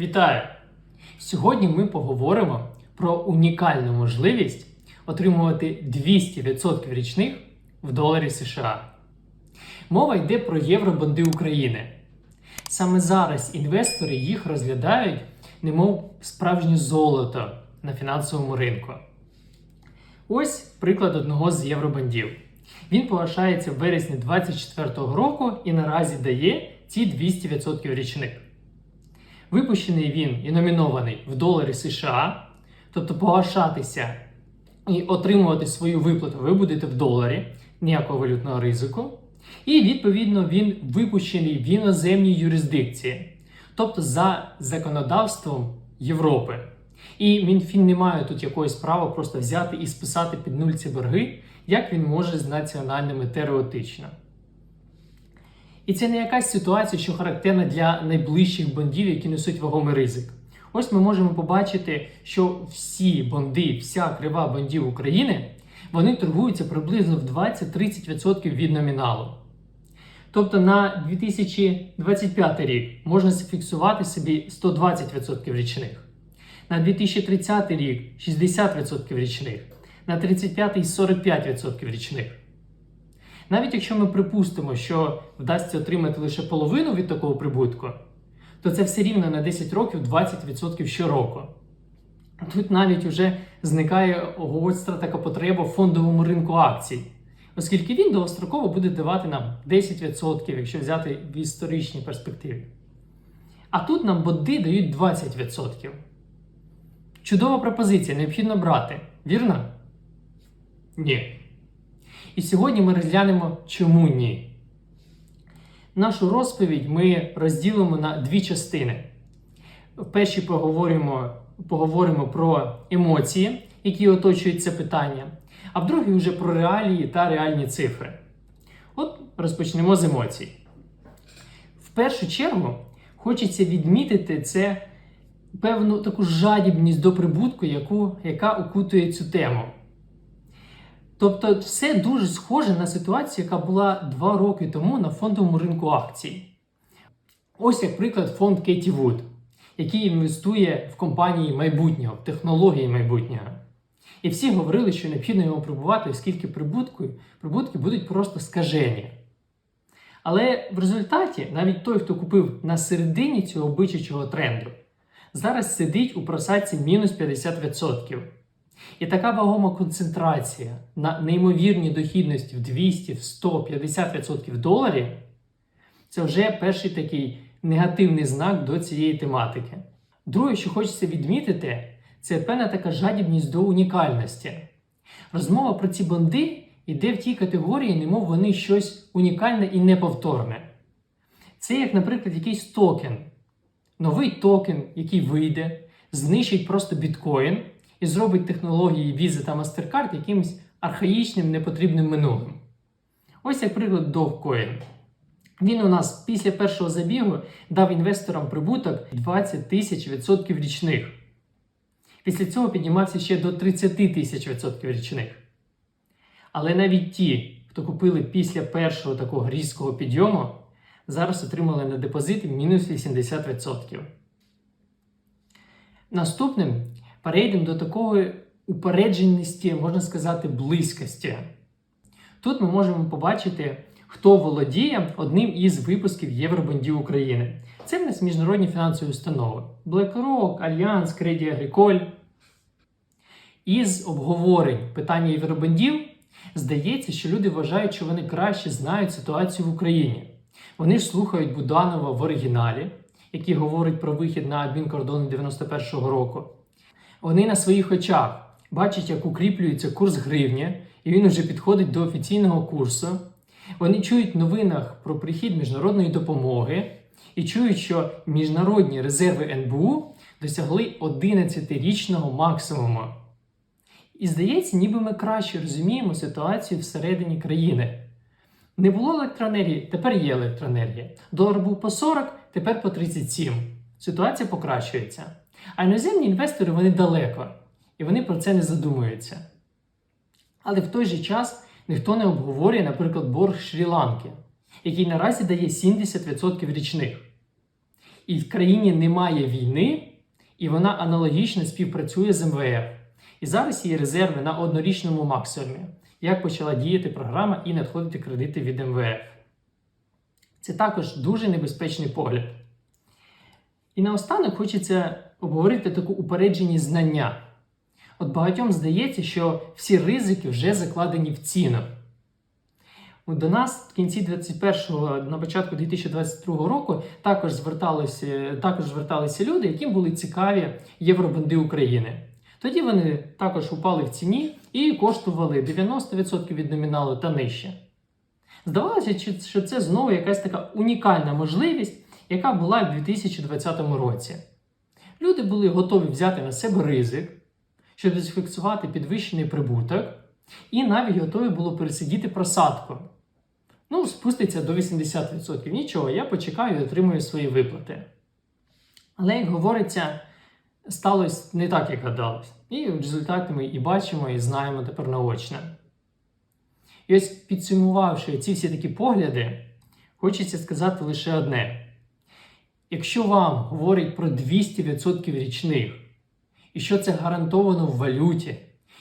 Вітаю! Сьогодні ми поговоримо про унікальну можливість отримувати 200% річних в доларі США. Мова йде про євробонди України. Саме зараз інвестори їх розглядають, немов справжнє золото на фінансовому ринку. Ось приклад одного з євробондів. Він погашається в вересні 2024 року і наразі дає ці 200% річних. Випущений він і номінований в доларі США, тобто погашатися і отримувати свою виплату ви будете в доларі, ніякого валютного ризику. І відповідно він випущений в іноземній юрисдикції, тобто за законодавством Європи. І Мінфін не має тут якоїсь права просто взяти і списати під нуль ці борги, як він може з національними теоретично. І це не якась ситуація, що характерна для найближчих бондів, які несуть вагомий ризик. Ось ми можемо побачити, що всі бонди, вся крива бондів України, вони торгуються приблизно в 20-30% від номіналу. Тобто на 2025 рік можна зафіксувати собі 120% річних, на 2030 рік 60% річних, на 35 45% річних. Навіть якщо ми припустимо, що вдасться отримати лише половину від такого прибутку, то це все рівно на 10 років 20% щороку. Тут навіть вже зникає гостра така потреба в фондовому ринку акцій, оскільки він довгостроково буде давати нам 10%, якщо взяти в історичній перспективі. А тут нам боди дають 20%. Чудова пропозиція, необхідно брати. Вірно? Ні. І сьогодні ми розглянемо, чому ні. Нашу розповідь ми розділимо на дві частини. В першій поговоримо, поговоримо про емоції, які оточують це питання, а в другій вже про реалії та реальні цифри. От розпочнемо з емоцій. В першу чергу хочеться відмітити це певну таку жадібність до прибутку, яку, яка окутує цю тему. Тобто, все дуже схоже на ситуацію, яка була два роки тому на фондовому ринку акцій. Ось як приклад фонд Кеті Вуд, який інвестує в компанії майбутнього, в технології майбутнього. І всі говорили, що необхідно його прибувати, оскільки прибутки, прибутки будуть просто скажені. Але в результаті навіть той, хто купив на середині цього бичачого тренду, зараз сидить у просадці мінус 50%. І така вагома концентрація на неймовірній дохідності в 200, в 100, 50% доларів це вже перший такий негативний знак до цієї тематики. Друге, що хочеться відмітити, це певна така жадібність до унікальності. Розмова про ці бонди йде в тій категорії, немов вони щось унікальне і неповторне. Це як, наприклад, якийсь токен, новий токен, який вийде, знищить просто біткоін і зробить технології Visa та MasterCard якимось архаїчним непотрібним минулим. Ось як приклад Dogecoin. Він у нас після першого забігу дав інвесторам прибуток 20 тисяч відсотків річних. Після цього піднімався ще до 30 тисяч відсотків річних. Але навіть ті, хто купили після першого такого різкого підйому, зараз отримали на депозит мінус 80%. Наступним перейдемо до такої упередженості, можна сказати, близькості. Тут ми можемо побачити, хто володіє одним із випусків Євробондів України. Це в нас міжнародні фінансові установи: BlackRock, Альянс, Credit Agricole. Із обговорень питання євробондів здається, що люди вважають, що вони краще знають ситуацію в Україні. Вони ж слухають Буданова в оригіналі, який говорить про вихід на адмінкордони 91-го року. Вони на своїх очах бачать, як укріплюється курс гривні, і він вже підходить до офіційного курсу. Вони чують в новинах про прихід міжнародної допомоги і чують, що міжнародні резерви НБУ досягли 11-річного максимуму. І здається, ніби ми краще розуміємо ситуацію всередині країни. Не було електроенергії, тепер є електроенергія. Долар був по 40, тепер по 37. Ситуація покращується. А іноземні інвестори вони далеко, і вони про це не задумуються. Але в той же час ніхто не обговорює, наприклад, борг Шрі-Ланки, який наразі дає 70% річних. і в країні немає війни, і вона аналогічно співпрацює з МВФ. І зараз її резерви на однорічному максимумі, як почала діяти програма і надходити кредити від МВФ. Це також дуже небезпечний погляд. І наостанок хочеться обговорити таку упереджені знання. От багатьом здається, що всі ризики вже закладені в ціну. От До нас в кінці 21-го, на початку 2022 року також зверталися, також зверталися люди, яким були цікаві євробанди України. Тоді вони також упали в ціні і коштували 90% від номіналу та нижче. Здавалося, що це знову якась така унікальна можливість, яка була в 2020 році. Люди були готові взяти на себе ризик, щоб зафіксувати підвищений прибуток, і навіть готові було пересидіти просадку. Ну, спуститься до 80%. Нічого, я почекаю і отримую свої виплати. Але, як говориться, сталося не так, як гадалось. І результати ми і бачимо, і знаємо тепер наочно. І ось підсумувавши ці всі такі погляди, хочеться сказати лише одне: якщо вам говорять про 200% річних, і що це гарантовано в валюті,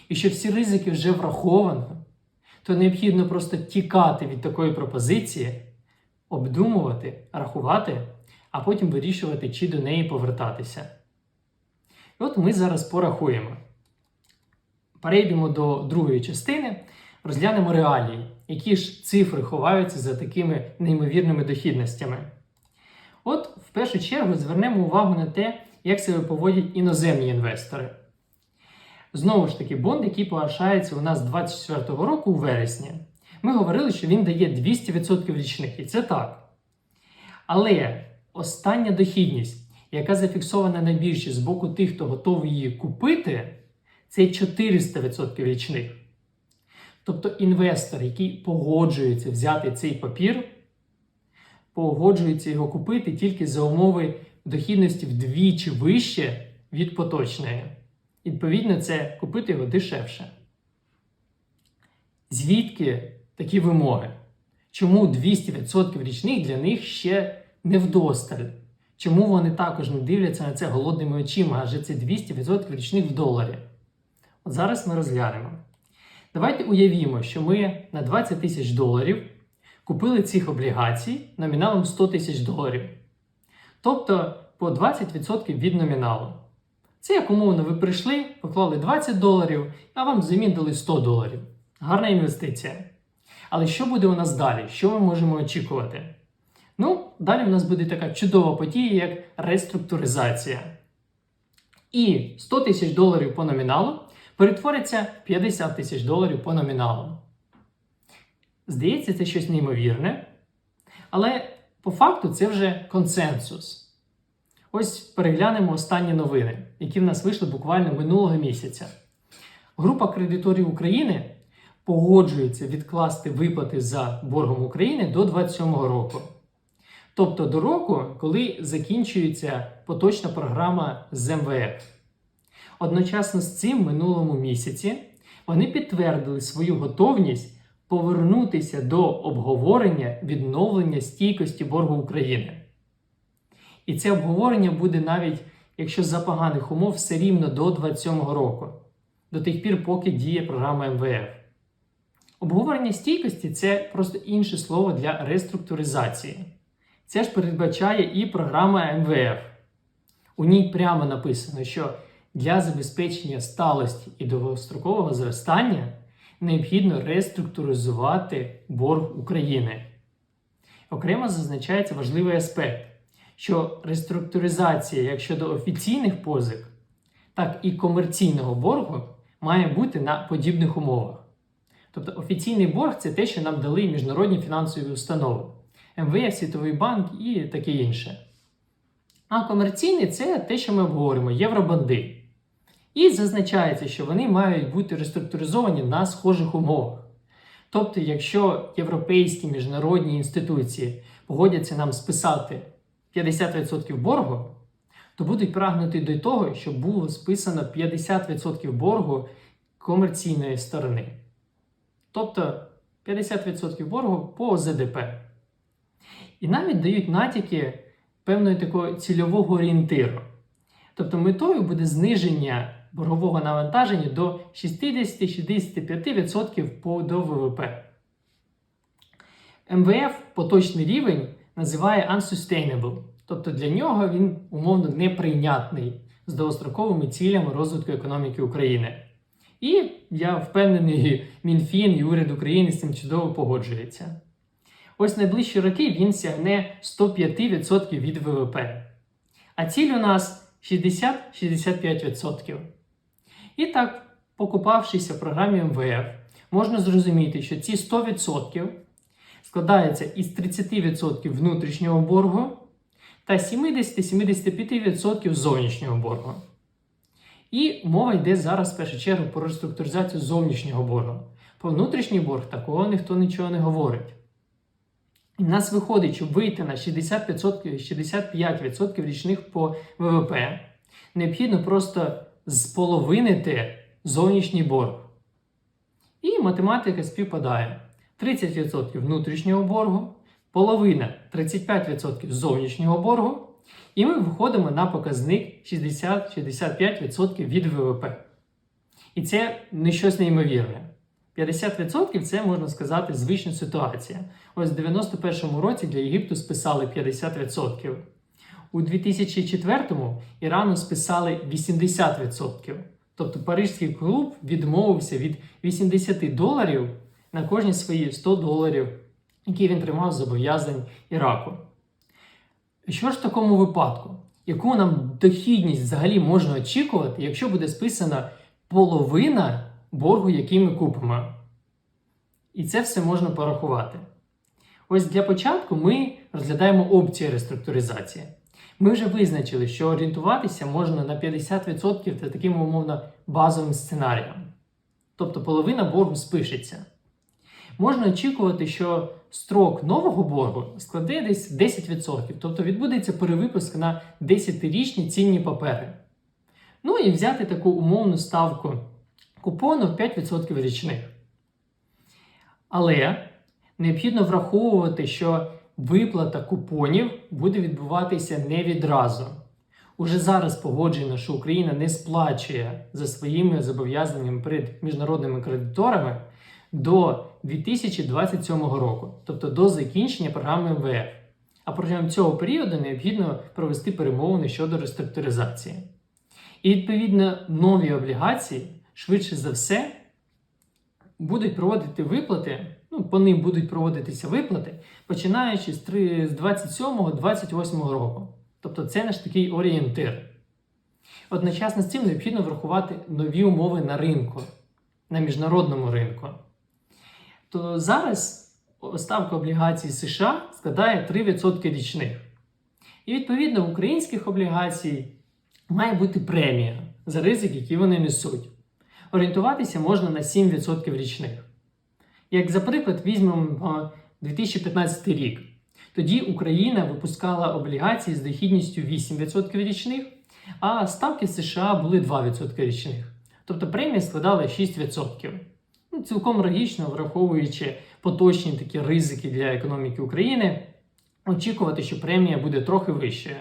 і що всі ризики вже враховано, то необхідно просто тікати від такої пропозиції, обдумувати, рахувати, а потім вирішувати, чи до неї повертатися. І от ми зараз порахуємо. Перейдемо до другої частини, розглянемо реалії, які ж цифри ховаються за такими неймовірними дохідностями. От в першу чергу звернемо увагу на те, як себе поводять іноземні інвестори. Знову ж таки, бонд, який погашається у нас 24-го року у вересні. Ми говорили, що він дає 200% річних, і це так. Але остання дохідність, яка зафіксована на біржі з боку тих, хто готовий її купити, це 400% річних. Тобто інвестор, який погоджується взяти цей папір, погоджується його купити тільки за умови дохідності вдвічі вище від поточної. Відповідно, це купити його дешевше. Звідки такі вимоги? Чому 200% річних для них ще не вдосталь? Чому вони також не дивляться на це голодними очима, адже це 200% річних в доларі? От зараз ми розглянемо. Давайте уявімо, що ми на 20 тисяч доларів купили цих облігацій номіналом 100 тисяч доларів. Тобто по 20% від номіналу. Це як умовно, ви прийшли, поклали 20 доларів, а вам взамін дали 100 доларів. Гарна інвестиція. Але що буде у нас далі? Що ми можемо очікувати? Ну, далі у нас буде така чудова подія, як реструктуризація. І 100 тисяч доларів по номіналу перетвориться 50 тисяч доларів по номіналу. Здається, це щось неймовірне. Але по факту це вже консенсус. Ось переглянемо останні новини, які в нас вийшли буквально минулого місяця. Група кредиторів України погоджується відкласти виплати за боргом України до 2027 року. Тобто до року, коли закінчується поточна програма з МВФ. Одночасно з цим минулому місяці вони підтвердили свою готовність повернутися до обговорення відновлення стійкості боргу України. І це обговорення буде навіть, якщо за поганих умов, все рівно до 27 року, до тих пір, поки діє програма МВФ. Обговорення стійкості це просто інше слово для реструктуризації. Це ж передбачає і програма МВФ. У ній прямо написано, що для забезпечення сталості і довгострокового зростання необхідно реструктуризувати борг України. Окремо зазначається важливий аспект, що реструктуризація як щодо офіційних позик, так і комерційного боргу має бути на подібних умовах. Тобто офіційний борг це те, що нам дали міжнародні фінансові установи, МВФ, Світовий банк і таке інше. А комерційний це те, що ми обговоримо, євробанди. І зазначається, що вони мають бути реструктуризовані на схожих умовах. Тобто, якщо європейські міжнародні інституції погодяться нам списати 50% боргу, то будуть прагнути до того, щоб було списано 50% боргу комерційної сторони. Тобто 50% боргу по ОЗДП. І навіть дають натяки певного такого цільового орієнтиру. Тобто метою буде зниження боргового навантаження до 60-65% по до ВВП. МВФ поточний рівень називає unsustainable, тобто для нього він умовно неприйнятний з довгостроковими цілями розвитку економіки України. І я впевнений, Мінфін і уряд України з цим чудово погоджується. Ось найближчі роки він сягне 105% від ВВП. А ціль у нас 60-65%. І так, покупавшися в програмі МВФ, можна зрозуміти, що ці 100% складаються із 30% внутрішнього боргу та 70-75% зовнішнього боргу. І мова йде зараз в першу чергу про реструктуризацію зовнішнього боргу. Про внутрішній борг такого ніхто нічого не говорить. І в нас виходить, щоб вийти на 65%, 65% річних по ВВП, необхідно просто споловинити зовнішній борг. І математика співпадає: 30% внутрішнього боргу, половина 35% зовнішнього боргу, і ми виходимо на показник 60-65% від ВВП. І це не щось неймовірне. 50% це можна сказати звична ситуація. Ось в 91-му році для Єгипту списали 50%. У 2004-му Ірану списали 80%. Тобто Парижський клуб відмовився від 80 доларів на кожні свої 100 доларів, які він тримав зобов'язань Іраку. Що ж в такому випадку? Яку нам дохідність взагалі можна очікувати, якщо буде списана половина боргу, який ми купимо? І це все можна порахувати. Ось для початку ми розглядаємо опції реструктуризації. Ми вже визначили, що орієнтуватися можна на 50% та таким умовно базовим сценарієм. Тобто половина боргу спишеться. Можна очікувати, що строк нового боргу складе десь 10%, тобто відбудеться перевипуск на 10-річні цінні папери. Ну і взяти таку умовну ставку купону в 5% річних. Але необхідно враховувати, що виплата купонів буде відбуватися не відразу. Уже зараз погоджено, що Україна не сплачує за своїми зобов'язаннями перед міжнародними кредиторами до 2027 року, тобто до закінчення програми МВФ. А протягом цього періоду необхідно провести перемовини щодо реструктуризації. І відповідно нові облігації швидше за все будуть проводити виплати, ну, по ним будуть проводитися виплати, починаючи з 27-28 року. Тобто це наш такий орієнтир. Одночасно з цим необхідно врахувати нові умови на ринку, на міжнародному ринку. То зараз ставка облігацій США складає 3% річних. І відповідно в українських облігацій має бути премія за ризик, які вони несуть. Орієнтуватися можна на 7% річних. Як за приклад, візьмемо 2015 рік. Тоді Україна випускала облігації з дохідністю 8% річних, а ставки США були 2% річних. Тобто премія складала 6%. Ну, Цілком логічно, враховуючи поточні такі ризики для економіки України, очікувати, що премія буде трохи вищою.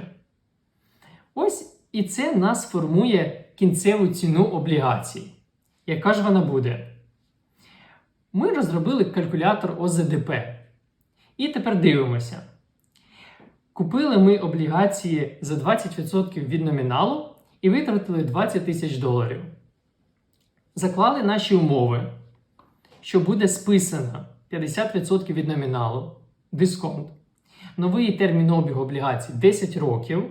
Ось і це нас формує кінцеву ціну облігацій. Яка ж вона буде? Ми розробили калькулятор ОЗДП. І тепер дивимося. Купили ми облігації за 20% від номіналу і витратили 20 тисяч доларів. Заклали наші умови, що буде списано 50% від номіналу, дисконт. Новий термін обігу облігацій 10 років.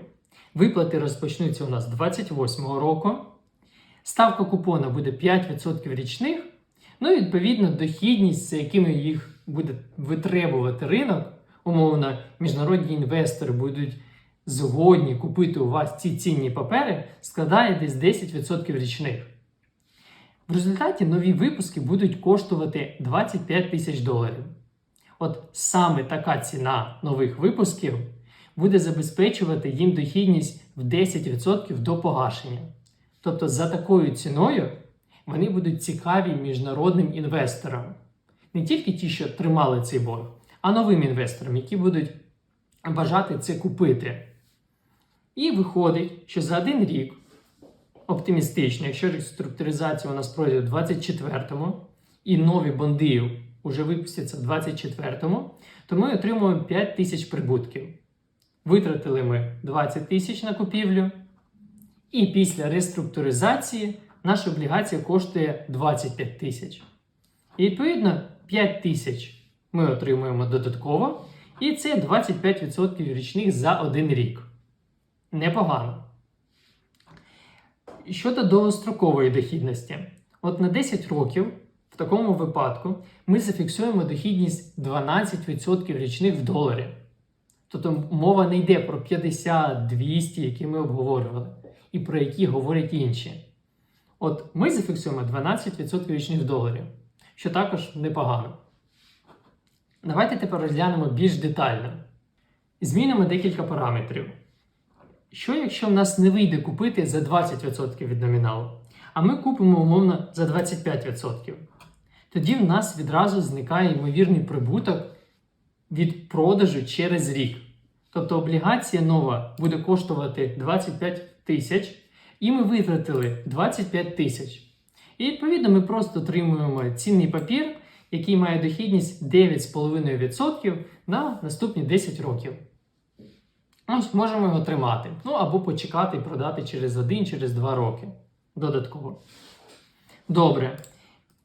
Виплати розпочнуться у нас 28 року. Ставка купона буде 5% річних. Ну і відповідно дохідність, за якими їх буде витребувати ринок, умовно, міжнародні інвестори будуть згодні купити у вас ці цінні папери, складає десь 10% річних. В результаті нові випуски будуть коштувати 25 тисяч доларів. От саме така ціна нових випусків буде забезпечувати їм дохідність в 10% до погашення. Тобто, за такою ціною вони будуть цікаві міжнародним інвесторам. Не тільки ті, що тримали цей борг, а новим інвесторам, які будуть бажати це купити. І виходить, що за один рік оптимістично, якщо реструктуризація у нас пройде в 24-му і нові бонди вже випустяться в 24-му, то ми отримуємо 5 тисяч прибутків. Витратили ми 20 тисяч на купівлю, і після реструктуризації наша облігація коштує 25 тисяч. І відповідно 5 тисяч ми отримуємо додатково, і це 25% річних за один рік. Непогано. Щодо довгострокової дохідності, от на 10 років в такому випадку ми зафіксуємо дохідність 12% річних в доларі. Тобто мова не йде про 50, 200, які ми обговорювали, і про які говорять інші. От ми зафіксуємо 12% річних доларів, що також непогано. Давайте тепер розглянемо більш детально. Змінимо декілька параметрів. Що якщо в нас не вийде купити за 20% від номіналу, а ми купимо умовно за 25%? Тоді в нас відразу зникає ймовірний прибуток від продажу через рік. Тобто облігація нова буде коштувати 25 тисяч, і ми витратили 25 тисяч. І відповідно ми просто отримуємо цінний папір, який має дохідність 9,5% на наступні 10 років. Ось можемо його тримати. Ну або почекати і продати через 1, через 2 роки. Додатково. Добре.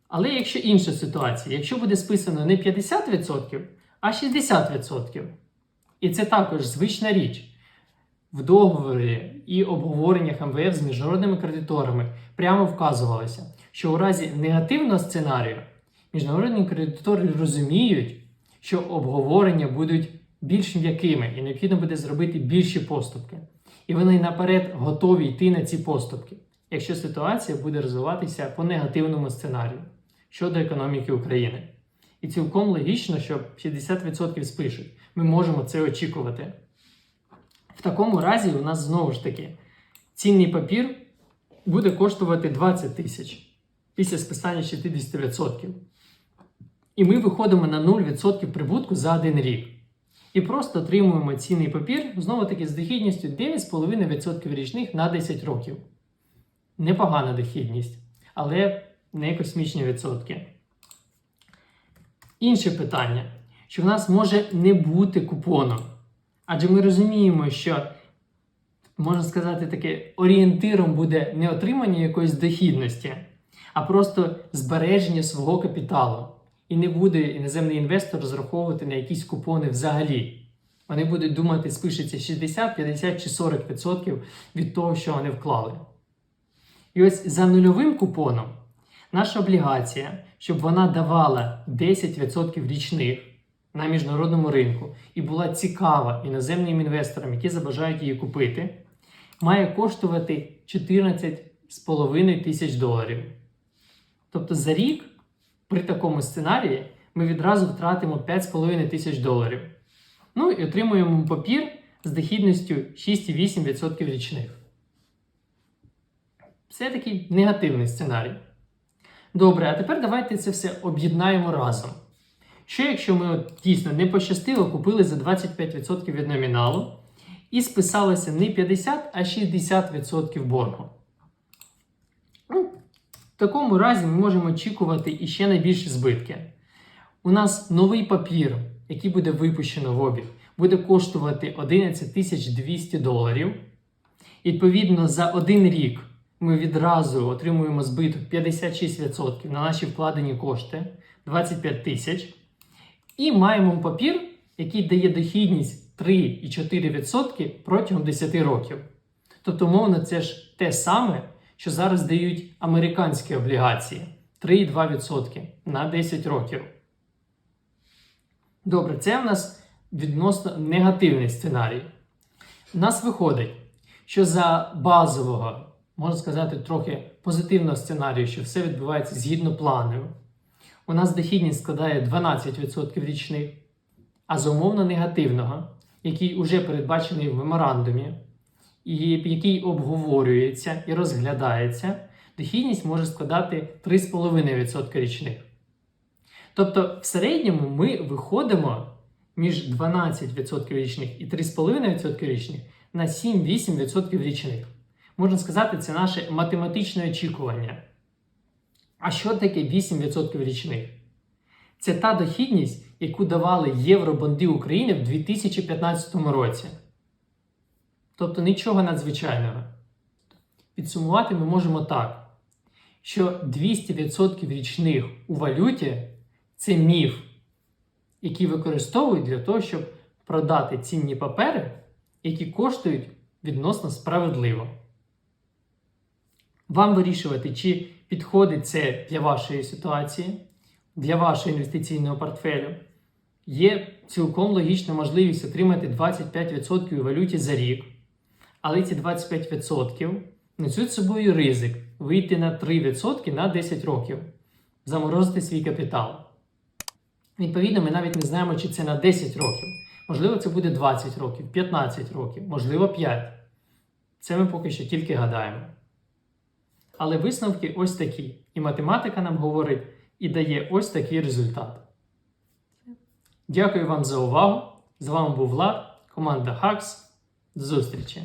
Але якщо інша ситуація, якщо буде списано не 50%, а 60%, і це також звична річ. В договорі і обговореннях МВФ з міжнародними кредиторами прямо вказувалося, що у разі негативного сценарію міжнародні кредитори розуміють, що обговорення будуть більш м'якими і необхідно буде зробити більші поступки. І вони наперед готові йти на ці поступки, якщо ситуація буде розвиватися по негативному сценарію щодо економіки України. І цілком логічно, що 60% спишуть. Ми можемо це очікувати. В такому разі, у нас знову ж таки цінний папір буде коштувати 20 тисяч після списання 60%. І ми виходимо на 0% прибутку за один рік. І просто отримуємо цінний папір, знову таки з дохідністю 9,5% річних на 10 років. Непогана дохідність, але не космічні відсотки. Інше питання, що в нас може не бути купону. Адже ми розуміємо, що, можна сказати, таке орієнтиром буде не отримання якоїсь дохідності, а просто збереження свого капіталу. І не буде іноземний інвестор розраховувати на якісь купони взагалі. Вони будуть думати, спишеться 60, 50 чи 40% від того, що вони вклали. І ось за нульовим купоном наша облігація, щоб вона давала 10% річних на міжнародному ринку і була цікава іноземним інвесторам, які забажають її купити, має коштувати 14,5 тисяч доларів. Тобто за рік при такому сценарії ми відразу втратимо 5,5 тисяч доларів. Ну і отримуємо папір з дохідністю 6,8% річних. Це такий негативний сценарій. Добре, а тепер давайте це все об'єднаємо разом. Що якщо ми от дійсно не пощастило, купили за 25% від номіналу і списалося не 50, а 60% боргу? Ну, в такому разі ми можемо очікувати іще найбільші збитки. У нас новий папір, який буде випущено в обіг, буде коштувати 11 200 доларів. Відповідно, за один рік ми відразу отримуємо збиток 56% на наші вкладені кошти 25 тисяч. І маємо папір, який дає дохідність 3,4% протягом 10 років. Тобто, мовно, це ж те саме, що зараз дають американські облігації 3,2% на 10 років. Добре, це в нас відносно негативний сценарій. У нас виходить, що за базового, можна сказати, трохи позитивного сценарію, що все відбувається згідно плану, у нас дохідність складає 12% річних, а за умовно негативного, який вже передбачений в меморандумі, і який обговорюється і розглядається, дохідність може складати 3,5% річних. Тобто, в середньому ми виходимо між 12% річних і 3,5% річних на 7-8% річних. Можна сказати, це наше математичне очікування. А що таке 8% річних? Це та дохідність, яку давали євробонди України в 2015 році. Тобто нічого надзвичайного. Підсумувати ми можемо так, що 200% річних у валюті це міф, який використовують для того, щоб продати цінні папери, які коштують відносно справедливо. Вам вирішувати, чи підходить це для вашої ситуації, для вашого інвестиційного портфелю. Є цілком логічна можливість отримати 25% у валюті за рік. Але ці 25% несуть з собою ризик вийти на 3% на 10 років, заморозити свій капітал. Відповідно, ми навіть не знаємо, чи це на 10 років. Можливо, це буде 20 років, 15 років, можливо, 5. Це ми поки що тільки гадаємо. Але висновки ось такі. І математика нам говорить і дає ось такий результат. Дякую вам за увагу. З вами був Влад, команда Hacks. До зустрічі!